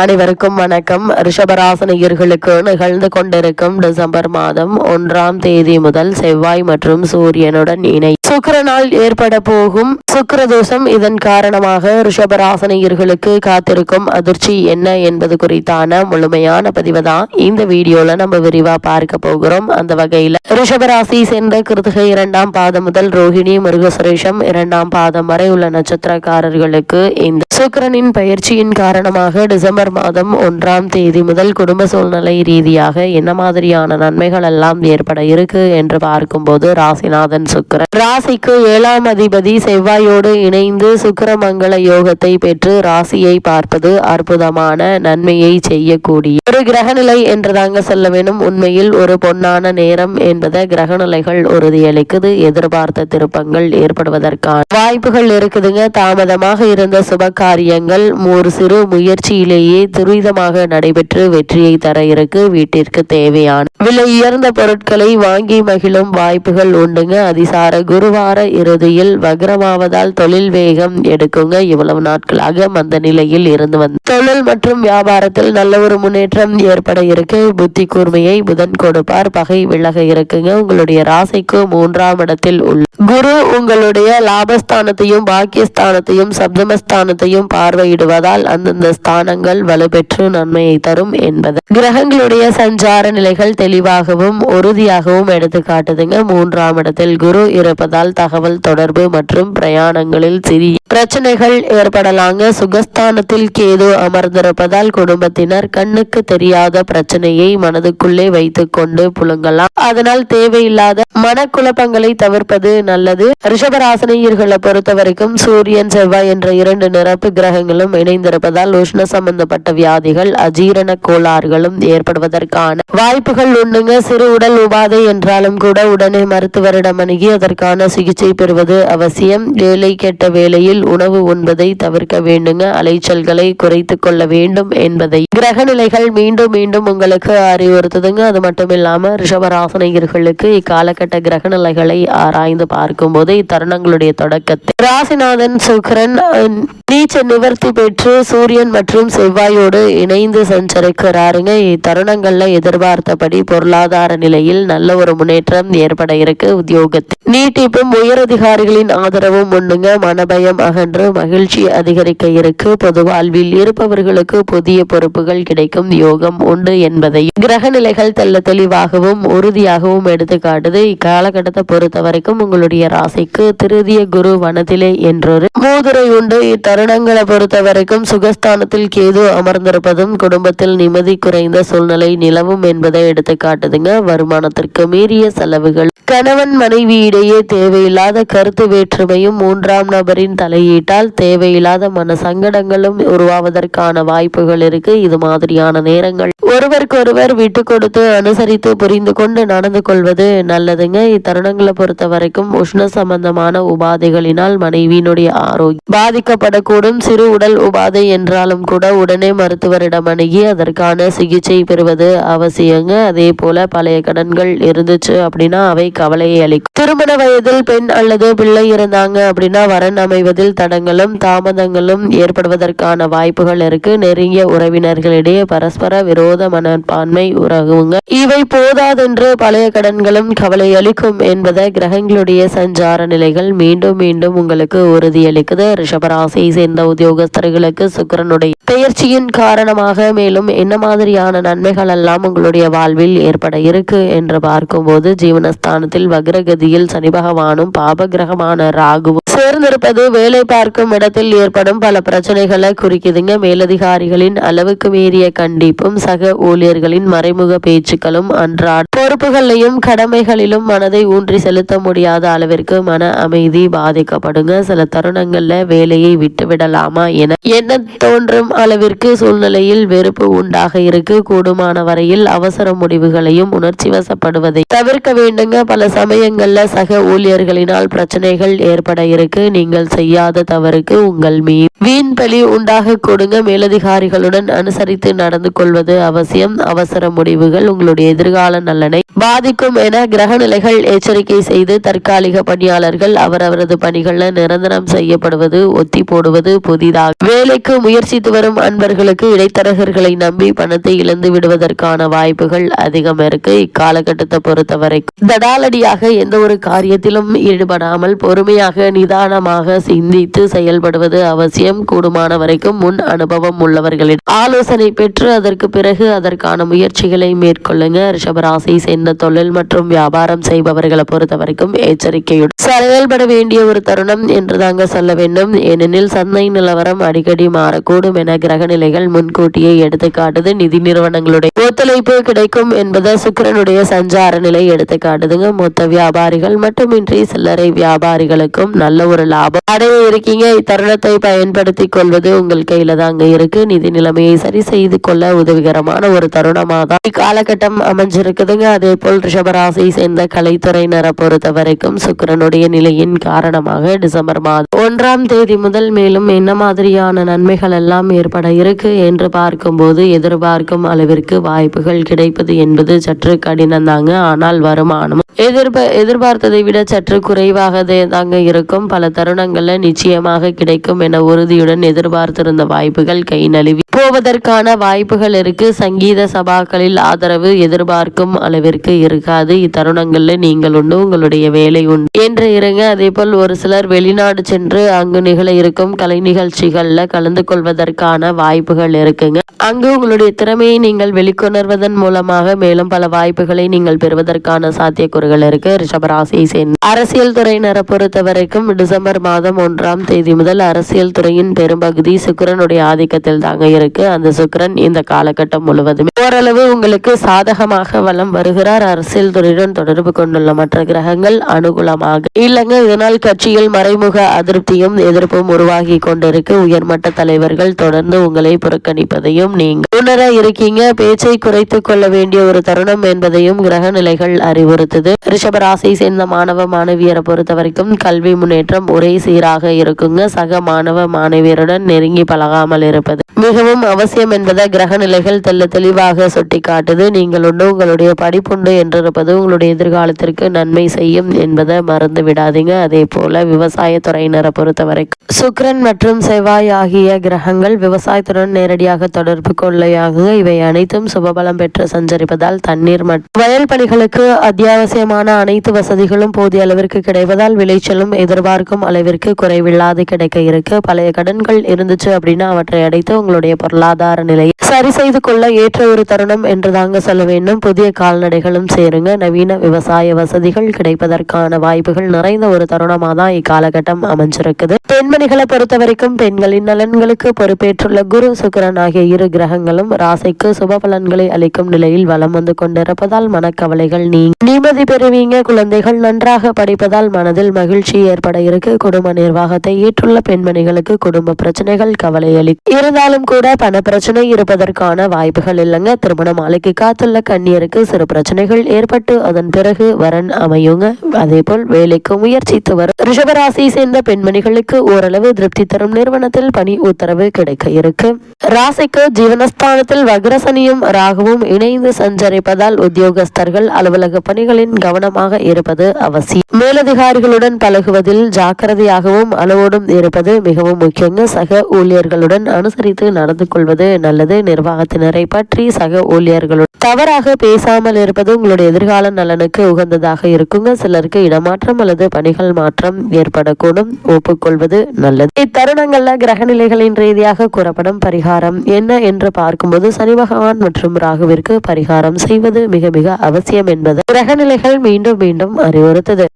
அனைவருக்கும் வணக்கம். ரிஷபராசனியர்களுக்கு நிகழ்ந்து கொண்டிருக்கும் டிசம்பர் மாதம் ஒன்றாம் தேதி முதல் செவ்வாய் மற்றும் சூரியனுடன் இணை. சுக்கரனால் ஏற்பட போகும் சுக்கரதோஷம் இதன் காரணமாக ரிஷபராசனியர்களுக்கு காத்திருக்கும் அதிர்ச்சி என்ன என்பது குறித்தான முழுமையான பதிவு தான் இந்த வீடியோல நம்ம விரிவா பார்க்க போகிறோம். அந்த வகையில ரிஷபராசி சேர்ந்த கிருத்திகை இரண்டாம் பாதம் முதல் ரோஹிணி மிருகசுரேஷம் இரண்டாம் பாதம் வரை உள்ள நட்சத்திரக்காரர்களுக்கு இந்த சுக்கரனின் பயிற்சியின் காரணமாக டிசம்பர் மாதம் ஒன்றாம் தேதி முதல் குடும்ப சூழ்நிலை ரீதியாக என்ன மாதிரியான நன்மைகள் எல்லாம் ஏற்பட இருக்கு என்று பார்க்கும்போது ராசிநாதன் சுக்கிரன். ராசிக்கு ஏழாம் அதிபதி செவ்வாயோடு இணைந்து சுக்கரமங்கல யோகத்தை பெற்று ராசியை பார்ப்பது அற்புதமான நன்மையை செய்யக்கூடிய ஒரு கிரகநிலை என்றுதாங்க சொல்ல வேணும். உண்மையில் ஒரு பொன்னான நேரம் என்பதை கிரகநிலைகள் உறுதியளிக்குது. எதிர்பார்த்த திருப்பங்கள் ஏற்படுவதற்கான வாய்ப்புகள் இருக்குதுங்க. தாமதமாக இருந்த சுப காரியங்கள் ஒரு சிறு முயற்சியிலேயே துரிதமாக நடைபெற்று வெற்றியை தர இருக்கு. வீட்டிற்கு தேவையான விலை உயர்ந்த பொருட்களை வாங்கி மகிழும் வாய்ப்புகள் உண்டுங்க. அதிசார குருவார இறுதியில் வக்ரமாவதால் தொழில் வேகம் எடுக்குங்க. இவ்வளவு நாட்களாக மந்த நிலையில் இருந்து வந்து தொழில் மற்றும் வியாபாரத்தில் நல்ல ஒரு முன்னேற்றம் ஏற்பட இருக்கு. புத்தி கூர்மையை புதன் கொடுப்பார். பகை விலக இருக்குங்க. உங்களுடைய ராசிக்கு மூன்றாம் இடத்தில் உள்ள குரு உங்களுடைய லாபஸ்தானத்தையும் பாக்கியஸ்தானத்தையும் சப்தமஸ்தானத்தையும் பார்வையிடுவதால் அந்தந்த ஸ்தானங்கள் வலுப்பெற்று நன்மையை தரும் என்பது. கிரகங்களுடைய சஞ்சார நிலைகள் தெளிவாகவும் உறுதியாகவும் எடுத்து காட்டுதுங்க மூன்றாம் இடத்தில் குரு இருப்பதால் தகவல் தொடர்பு மற்றும் பிரயாணங்களில் சிறிய பிரச்சனைகள் ஏற்படலாங்க. சுகஸ்தானத்தில் கேது அமர்ந்திருப்பதால் குடும்பத்தினர் கண்ணுக்கு தெரியாத பிரச்சனையை மனதுக்குள்ளே வைத்துக்கொண்டு புழுங்கலாம். அதனால் தேவையில்லாத மனக்குழப்பங்களை தவிர்ப்பது நல்லது. ரிஷபராசனியர்களை பொறுத்தவரைக்கும் சூரியன் செவ்வாய் என்ற இரண்டு நிரப்பு கிரகங்களும் இணைந்திருப்பதால் உஷ்ண சம்பந்தப்பட்ட வியாதிகள் அஜீரண கோளாறுகளும் ஏற்படுவதற்கான வாய்ப்புகள் உண்டுங்க. சிறு உடல் உபாதை என்றாலும் கூட உடனே மருத்துவரிடம் அணுகி அதற்கான சிகிச்சை பெறுவது அவசியம். வேலை கெட்ட வேளையில் உணவு உண்பதை தவிர்க்க வேண்டுங்க. அலைச்சல்களை குறைத்து கொள்ள வேண்டும் என்பதை. கிரகநிலைகள் மீண்டும் மீண்டும் உங்களுக்கு அறிவுறுத்துதுங்க. அது மட்டும் இல்லாம ரிஷபராசனியர்களுக்கு இக்காலகட்ட கிரகநிலைகளை ஆராய்ந்து பார்க்கும்போது இத்தருணங்களுடைய தொடக்கத்தில் ராசிநாதன் சுக்கரன் நீச்ச நிவர்த்தி பெற்று சூரியன் மற்றும் செவ்வாய் ரூபாயோடு இணைந்து சஞ்சரிக்கிறாருங்க. இத்தருணங்கள்ல எதிர்பார்த்தபடி பொருளாதார நிலையில் நல்ல ஒரு முன்னேற்றம் ஏற்பட இருக்கு உத்தியோகத்தில் நீட்டிப்பும் உயரதிகாரிகளின் ஆதரவும் ஒண்ணுங்க மனபயம் அகன்று மகிழ்ச்சி அதிகரிக்க இருக்கு. பொது வாழ்வில் இருப்பவர்களுக்கு புதிய பொறுப்புகள் கிடைக்கும். யோகம் உண்டு என்பதை கிரக நிலைகள் தெல்ல தெளிவாகவும் உறுதியாகவும் எடுத்து காட்டுது. இக்காலகட்டத்தை பொறுத்த வரைக்கும் உங்களுடைய ராசிக்கு திருதிய குரு வனத்திலே என்றொரு மூதுரை உண்டு. இத்தருணங்களை பொறுத்த வரைக்கும் சுகஸ்தானத்தில் கேது அமர்ந்திருப்பதும் குடும்பத்தில் நிம்மதி குறைந்த சூழ்நிலை நிலவும் என்பதை எடுத்து காட்டுதுங்க. வருமானத்திற்கு மீறிய செலவுகள். கணவன் மனைவி இடையே தேவையில்லாத கருத்து வேற்றுமையும் மூன்றாம் நபரின் தலையீட்டால் தேவையில்லாத மன சங்கடங்களும் உருவாவதற்கான வாய்ப்புகள் இருக்கு. இது மாதிரியான நேரங்கள். ஒருவருக்கொருவர் விட்டு கொடுத்து அனுசரித்து புரிந்து கொண்டு நடந்து கொள்வது நல்லதுங்க. இத்தருணங்களை பொறுத்த வரைக்கும் உஷ்ண சம்பந்தமான உபாதைகளினால் மனைவியினுடைய ஆரோக்கியம் பாதிக்கப்படக்கூடும். சிறு உடல் உபாதை என்றாலும் கூட உடல் உடனே மருத்துவரிடம் அணுகி அதற்கான சிகிச்சை பெறுவது அவசியங்க. அதே போல பழைய கடன்கள் இருந்துச்சு அப்படின்னா அவை கவலையை அளிக்கும். திருமண வயதில் பெண் அல்லது பிள்ளை இருந்தாங்க அப்படின்னா வரன் அமைவதில் தடங்களும் தாமதங்களும் ஏற்படுவதற்கான வாய்ப்புகள் இருக்கு. நெருங்கிய உறவினர்களிடையே பரஸ்பர விரோத மனப்பான்மை உறவுங்க இவை போதாதென்று பழைய கடன்களும் கவலை அளிக்கும் என்பதை கிரகங்களுடைய சஞ்சார நிலைகள் மீண்டும் மீண்டும் உங்களுக்கு உறுதியளிக்குது. ரிஷபராசியை சேர்ந்த உத்தியோகஸ்தர்களுக்கு சுக்கிரனுடைய பெயர்ச்சியின் காரணமாக மேலும் என்ன மாதிரியான நன்மைகள் எல்லாம் உங்களுடைய வாழ்வில் ஏற்பட இருக்கு என்று பார்க்கும்போது ஜீவனஸ்தானத்தில் வக்ரகதியில் சனி பகவானும் பாபகிரகமான ராகுவும் சேர்ந்திருப்பது வேலை பார்க்கும் இடத்தில் ஏற்படும் பல பிரச்சனைகளை குறிக்குதுங்க. மேலதிகாரிகளின் அளவுக்கு மீறிய கண்டிப்பும் சக ஊழியர்களின் மறைமுக பேச்சுக்களும் அன்றாட பொறுப்புகளையும் கடமைகளிலும் மனதை ஊன்றி செலுத்த முடியாத அளவிற்கு மன அமைதி பாதிக்கப்படுங்க. சில தருணங்கள்ல வேலையை விட்டு விடலாமா என என்ன தோன்றும் அளவிற்கு சூழ்நிலையில் வெறுப்பு உண்டாக இருக்கு. கூடுமான வரையில் அவசர முடிவுகளையும் உணர்ச்சி வசப்படுவதை தவிர்க்க வேண்டுங்க. பல சமயங்கள்ல சக ஊழியர்களினால் பிரச்சனைகள் ஏற்பட இருக்கு. நீங்கள் செய்யாத தவறுக்கு உங்கள் மீ வீண் பலி உண்டாக கொடுங்க. மேலதிகாரிகளுடன் அனுசரித்து நடந்து கொள்வது அவசியம். அவசர முடிவுகள் உங்களுடைய எதிர்கால நலனை பாதிக்கும் என கிரக நிலைகள் எச்சரிக்கை செய்து தற்காலிக பணியாளர்கள் அவரவரது பணிகளில் நிரந்தரம் செய்யப்படுவது ஒத்தி போடுவது புதிதாக வேலைக்கு முயற்சித்து வரும் அன்பர் நண்பர்களுக்கு இடைத்தரகர்களை நம்பி பணத்தை இழந்து விடுவதற்கான வாய்ப்புகள் அதிகம் இருக்கு. இக்காலகட்டத்தை பொறுத்தவரைக்கும் தடாலடியாக எந்த ஒரு காரியத்திலும் ஈடுபடாமல் பொறுமையாக நிதானமாக சிந்தித்து செயல்படுவது அவசியம். கூடுமான வரைக்கும் முன் அனுபவம் உள்ளவர்களின் ஆலோசனை பெற்று அதற்கு பிறகு அதற்கான முயற்சிகளை மேற்கொள்ளுங்க. ரிஷபராசியை சேர்ந்த தொழில் மற்றும் வியாபாரம் செய்பவர்களை பொறுத்த வரைக்கும் எச்சரிக்கையுடன் செயல்பட வேண்டிய ஒரு தருணம் என்று தாங்க சொல்ல வேண்டும். ஏனெனில் சந்தை நிலவரம் அடிக்கடி மாறக்கூடும் என கிரக சூழ்நிலைகள் முன்கூட்டியே எடுத்து காட்டுது. நிதி நிறுவனங்களுடைய ஒத்துழைப்பு கிடைக்கும் என்பதை சுக்கரனுடைய சஞ்சார நிலை. எடுத்து காட்டுதுங்க. மொத்த வியாபாரிகள் மட்டுமின்றி சில்லறை வியாபாரிகளுக்கும் நல்ல ஒரு லாபம். அடைய இருக்கீங்க. இத்தருணத்தை பயன்படுத்தி கொள்வது உங்கள் கையில தாங்க இருக்கு. நிதி நிலைமையை சரி செய்து கொள்ள உதவிகரமான ஒரு தருணமாக தான் இக்காலகட்டம் அமைஞ்சிருக்குதுங்க. அதே போல் ரிஷபராசியை சேர்ந்த கலைத்துறையினரை பொறுத்த வரைக்கும் சுக்கிரனுடைய நிலையின் காரணமாக டிசம்பர் மாதம் ஒன்றாம் தேதி முதல் மேலும் என்ன மாதிரியான நன்மைகள் எல்லாம் ஏற்பட இருக்கு என்று பார்க்கும்போது எதிர்பார்க்கும் அளவிற்கு வாய்ப்புகள் கிடைப்பது என்பது சற்று கடினம் தாங்க ஆனால் வருமானம் எதிர்ப எதிர்பார்த்ததை விட சற்று குறைவாக தாங்க இருக்கும். பல தருணங்கள்ல நிச்சயமாக கிடைக்கும் என உறுதியுடன் எதிர்பார்த்திருந்த வாய்ப்புகள் கை நழுவி போவதற்கான வாய்ப்புகள் இருக்கு. சங்கீத சபாக்களில் ஆதரவு எதிர்பார்க்கும் அளவிற்கு இருக்காது. இத்தருணங்கள்ல நீங்கள் உண்டு உங்களுடைய வேலை உண்டு. என்று இருங்க. அதே போல் ஒரு சிலர் வெளிநாடு சென்று அங்கு நிகழ இருக்கும் கலை நிகழ்ச்சிகள்ல கலந்து கொள்வதற்கான வாய்ப்பு வாய்ப்புகள் இருக்குங்க. அங்கு உங்களுடைய திறமையை நீங்கள் வெளிக்கொணர்வதன் மூலமாக மேலும் பல வாய்ப்புகளை நீங்கள் பெறுவதற்கான சாத்தியக்கூறுகள் இருக்கு. ரிஷபராசியை சேர்ந்த அரசியல் துறையினரை பொறுத்த வரைக்கும் டிசம்பர் மாதம் ஒன்றாம் தேதி முதல் அரசியல் துறையின் பெரும்பகுதி சுக்கரனுடைய ஆதிக்கத்தில் தாங்க இருக்கு. அந்த சுக்கிரன் இந்த காலகட்டம் முழுவதுமே ஓரளவு உங்களுக்கு சாதகமாக வலம் வருகிறார். அரசியல் துறையுடன் தொடர்பு கொண்டுள்ள மற்ற கிரகங்கள் அனுகூலமாக இல்லைங்க. இதனால் கட்சியில் மறைமுக அதிருப்தியும் எதிர்ப்பும் உருவாகி கொண்டிருக்கு. உயர்மட்ட தலைவர்கள் தொடர்ந்து உங்கள் புறக்கணிப்பதையும் நீங்கள் உணர இருக்கீங்க பேச்சை குறைத்து கொள்ள வேண்டிய ஒரு தருணம் என்பதையும் கிரக நிலைகள் அறிவுறுத்துது ரிஷபராசியை சேர்ந்த மாணவ மாணவியரை பொறுத்த வரைக்கும் கல்வி முன்னேற்றம் ஒரே சீராக இருக்குங்க. சக மாணவ மாணவியருடன் நெருங்கி பழகாமல் இருப்பது மிகவும் அவசியம் என்பதை கிரக நிலைகள் தெல்ல தெளிவாக சுட்டி காட்டுது நீங்கள் உண்டு உங்களுடைய படிப்புண்டு என்றிருப்பது உங்களுடைய எதிர்காலத்திற்கு நன்மை செய்யும் என்பதை மறந்து விடாதீங்க. அதே போல விவசாய துறையினரை பொறுத்த வரைக்கும் சுக்ரன் மற்றும் செவ்வாய் ஆகிய கிரகங்கள் விவசாய விவசாயத்துடன் நேரடியாக தொடர்பு கொள்ளையாக இவை அனைத்தும் சுபபலம் பெற்று சஞ்சரிப்பதால் தண்ணீர் மற்றும் வயல் பணிகளுக்கு அத்தியாவசியமான அனைத்து வசதிகளும் போதிய அளவிற்கு கிடைப்பதால் விளைச்சலும் எதிர்பார்க்கும் அளவிற்கு குறைவில்லாது கிடைக்க இருக்கு. பழைய கடன்கள் இருந்துச்சு அப்படின்னா அவற்றை அடைத்து உங்களுடைய பொருளாதார நிலையை சரி செய்து கொள்ள ஏற்ற ஒரு தருணம் என்று தாங்க சொல்ல வேண்டும். புதிய கால்நடைகளும் சேருங்க. நவீன விவசாய வசதிகள் கிடைப்பதற்கான வாய்ப்புகள் நிறைந்த ஒரு தருணமாக தான் இக்காலகட்டம் அமைஞ்சிருக்குது. பெண்மணிகளை பொறுத்த வரைக்கும் பெண்களின் நலன்களுக்கு பொறுப்பேற்றுள்ள குரு சுக்கரன் ஆகிய இரு கிரகங்களும் ராசிக்கு சுப பலன்களை அளிக்கும் நிலையில் வலம் வந்து கொண்டிருப்பதால் மனக்கவலைகள் நீ நிம்மதி பெறுவீங்க. குழந்தைகள் நன்றாக படிப்பதால் மனதில் மகிழ்ச்சி ஏற்பட இருக்கு. குடும்ப நிர்வாகத்தை ஏற்றுள்ள பெண்மணிகளுக்கு குடும்ப பிரச்சனைகள் கவலை அளிக்கும் இருந்தாலும் கூட பண பிரச்சனை இருப்பதற்கான வாய்ப்புகள் இல்லைங்க. திருமண மாலைக்கு காத்துள்ள கண்ணியருக்கு சிறு பிரச்சனைகள் ஏற்பட்டு அதன் பிறகு வரன் அமையுங்க. அதே போல் வேலைக்கு முயற்சித்து வரும் ரிஷபராசியை சேர்ந்த பெண்மணிகளுக்கு ஓரளவு திருப்தி தரும் நிறுவனத்தில் பணி உத்தரவு கிடைக்க இருக்கு. ராசிக்கு ஜீவனஸ்தானத்தில் வக்ரசனியும் ராகுவும் இணைந்து சஞ்சரிப்பதால் உத்தியோகஸ்தர்கள் அலுவலக பணிகளின் கவனமாக இருப்பது அவசியம். மேலதிகாரிகளுடன் பழகுவதில் ஜாக்கிரதையாகவும் அளவோடும் இருப்பது மிகவும் முக்கியங்க சக ஊழியர்களுடன் அனுசரித்து நடந்து கொள்வது நல்லது. நிர்வாகத்தினரை பற்றி சக ஊழியர்களுடன் தவறாக பேசாமல் இருப்பது உங்களுடைய எதிர்கால நலனுக்கு உகந்ததாக இருக்குங்க. சிலருக்கு இடமாற்றம் அல்லது பணிகள் மாற்றம் ஏற்படக்கூடும். ஒப்புக்கொள்வது நல்லது. இத்தருணங்கள்ல கிரகநிலைகளின் ரீதியாக கூறப்படும் பரிகாரம் என்ன என்று பார்க்கும்போது சனி பகவான் மற்றும் ராகுவிற்கு பரிகாரம் செய்வது மிக மிக அவசியம் என்பது கிரகநிலைகள் மீண்டும் மீண்டும் அறிவுறுத்தது.